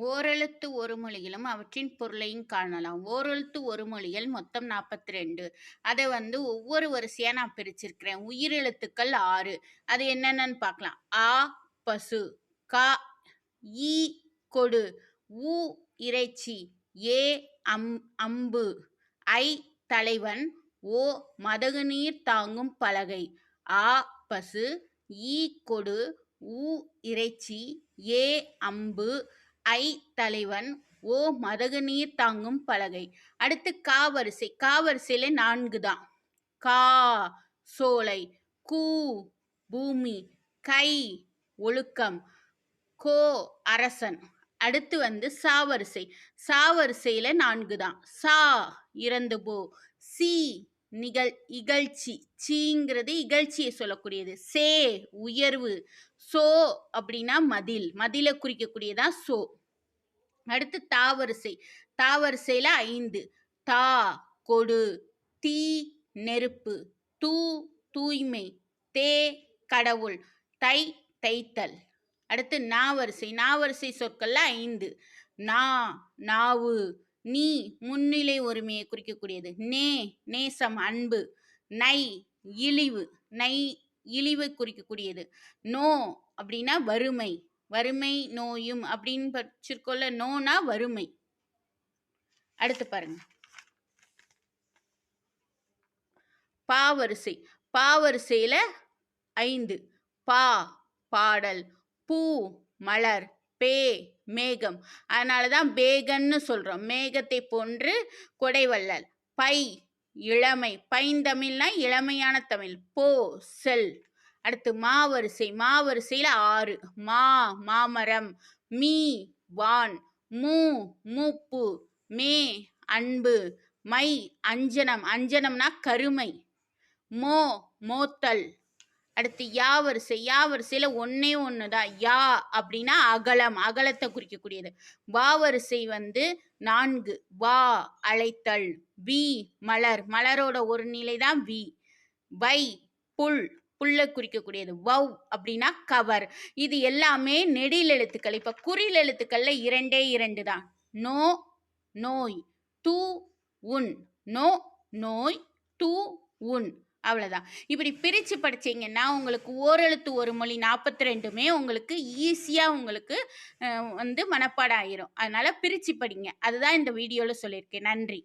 ஓரெழுத்து ஒரு மொழியிலும் அவற்றின் பொருளையும் காணலாம். ஓரெழுத்து ஒரு மொழியில் மொத்தம் நாற்பத்தி ரெண்டு அதை வந்து ஒவ்வொரு வரிசையாக நான் பிரிச்சிருக்கிறேன். உயிரெழுத்துக்கள் ஆறு. அது என்னென்னு பார்க்கலாம். ஆ பசு. கா ஈ கொடு. ஊ இறைச்சி. ஏ அம் அம்பு. ஐ தலைவன். ஓ மதகுநீர் தாங்கும் பலகை. ஆ பசு. ஈ கொடு. ஊ இறைச்சி. ஏ அம்பு. ஐ தலைவன் ஓ மதகு நீர் தாங்கும் பலகை. அடுத்து கா வரிசை கா வரிசையில நான்கு தான். கா சோலை கூ பூமி கை ஒழுக்கம் கோ அரசன். அடுத்து வந்து சாவரிசை சாவரிசையில நான்கு தான். சா இறந்து போ சி நிகழ் இகழ்ச்சி. சீங்கிறது இகழ்ச்சியை சொல்லக்கூடியது. சே உயர்வு. சோ அப்படின்னா மதில் மதிலை குறிக்கக்கூடியதான் சோ. அடுத்து தாவரிசை. தாவரிசையில் ஐந்து. தா கொடு. தீ நெருப்பு. தூ தூய்மை. தே கடவுள். தை தைத்தல். அடுத்து நாவரிசை. நாவரிசை சொற்கள்ல ஐந்து. நா நாவு. நீ முன்னிலை ஒருமையை குறிக்கக்கூடியது. நே நேசம் அன்பு. நை இழிவு. நை இழிவை குறிக்கக்கூடியது. நோ அப்படின்னா வறுமை. வறுமை நோயும் அப்படின்னு படிச்சிருக்கோம்ல நோனா வறுமை. அடுத்து பாருங்க. பாவரிசை. பாவரிசையில ஐந்து. பா பாடல். பூ மலர். பே மேகம். அதனால தான் பேகன்னு சொல்கிறோம் மேகத்தை போன்று கொடைவள்ளல் பை இளமை. பைந்தமிழ்னா இளமையான தமிழ். போ செல். அடுத்து மாவரிசை மாவரிசையில் ஆறு. மா மாமரம் மீ வான் மூ மூப்பு மே அன்பு மை அஞ்சனம். அஞ்சனம்னா கருமை. மோ மோத்தல். அடுத்து யா வரிசை யா வரிசையில் ஒன்று தான் யா அப்படின்னா அகலம் அகலத்தை குறிக்கக்கூடியது. வா வரிசை வந்து நான்கு. வா அழைத்தல். வி மலர். மலரோட ஒரு நிலை தான் வி. வை புல். புல்லை குறிக்கக்கூடியது. வவ் அப்படின்னா கவர். இது எல்லாமே நெடில் எழுத்துக்கள். இப்போ குறில் எழுத்துக்கள்ல இரண்டே இரண்டு தான். நோ நோய் தூ உன். நோ நோய் தூ உன். அவ்வளோதான் இப்படி பிரித்து படித்தீங்கன்னா உங்களுக்கு ஓரெழுத்து ஒரு மொழி நாற்பத்தி ரெண்டுமே உங்களுக்கு ஈஸியாக உங்களுக்கு வந்து மனப்பாடம் ஆயிரும். அதனால் பிரித்து படிங்க. அதுதான் இந்த வீடியோவில் சொல்லியிருக்கேன். நன்றி.